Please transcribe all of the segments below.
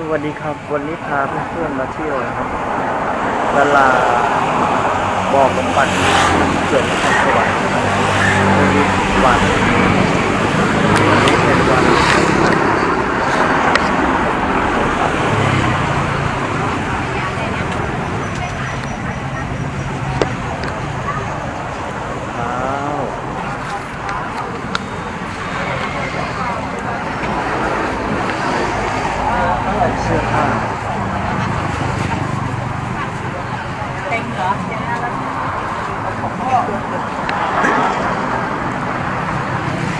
สวัสดีครับ วันนี้พาเพื่อนๆมาเที่ยวนะครับตลาดบ่อบำบัดเกิดนครสวรรค์วันนี้วันวันนี้เป็นวันอ้าวเสื้อผ้า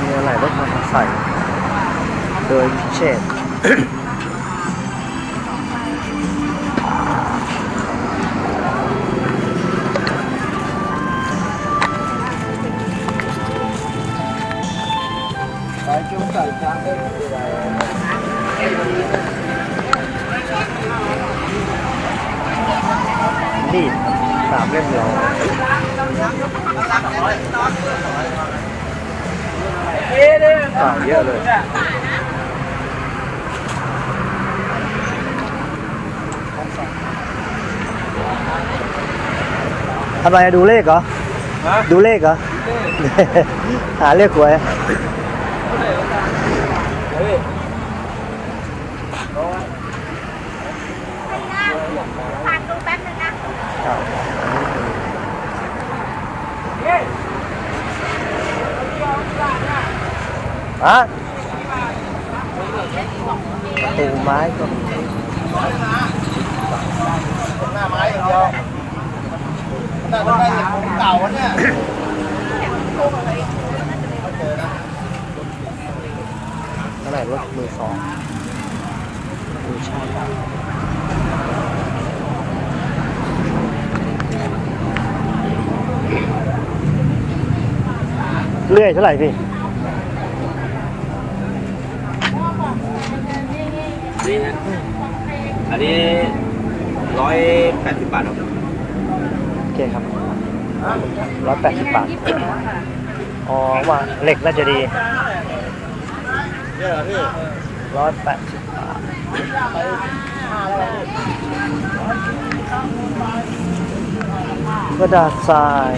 มีอะไร รถมอเตอร์ไซค์โดยพิเชษนี่สามเล่มร้อยต่าง เยอะเลยทำไมดูเลขเหรอ ดูเลขเหรอ หาเลขหวย ฝากดูแป๊บนึงนะ ฮะประตูไม้ก็มีหน้าไม้อย่างเดียวแต่ต้องได้เห็นของเก่าอะเนี่ยเท่าไหร่รถมือสองมือช่างเลื่อยเท่าไหร่พี่ นี่ฮะอันนี้ร้อยแปดสิบบาทครับโอเคครับร้อยแปดสิบบาท อ๋อว่าเหล็กน่าจะดีเนี่ยเหรอพี่ร้อยแปดสิบบาทกระดาษทราย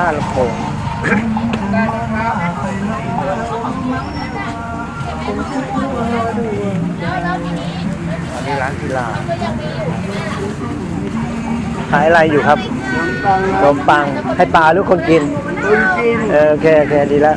หน้าลำโพงอันนี้ร้านกีฬาขายอะไรอยู่ครับขนมปังให้ปลาหรือคนกิน คนจีนเออโอเคโอเคดีแล้ว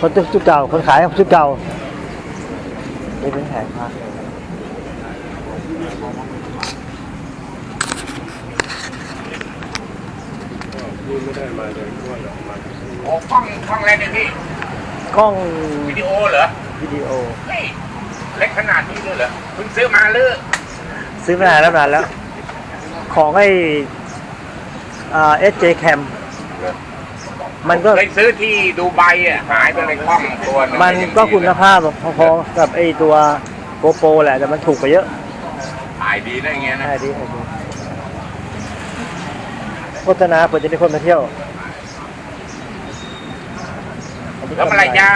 คนซื้อชุดเก่า คนขายชุดเก่านี่เป็นแผงพระโอ้กล้องกล้องอะไรเนี่ยพี่กล้องวิดีโอเหรอวิดีโอเฮ้ยเล็กขนาดนี้เลยเหรอเพิ่งซื้อมาเลยซื้อมานานแล้วนานแล้ว ของไอ้เอสเจแคม มันก็เคยซื้อที่ดูไบอะหายไปเลยกล้องตัวหงมันก็คุณภาพพอๆกับไอ้ตัวโกโปรแหละแต่มันถูกกว่าเยอะถ่ายดีนะอย่างเงี้ยนะได้ดีได้ดีโฆษณาเปิดจะมีคนมาเที่ยว แล้วเมื่อไหรจะ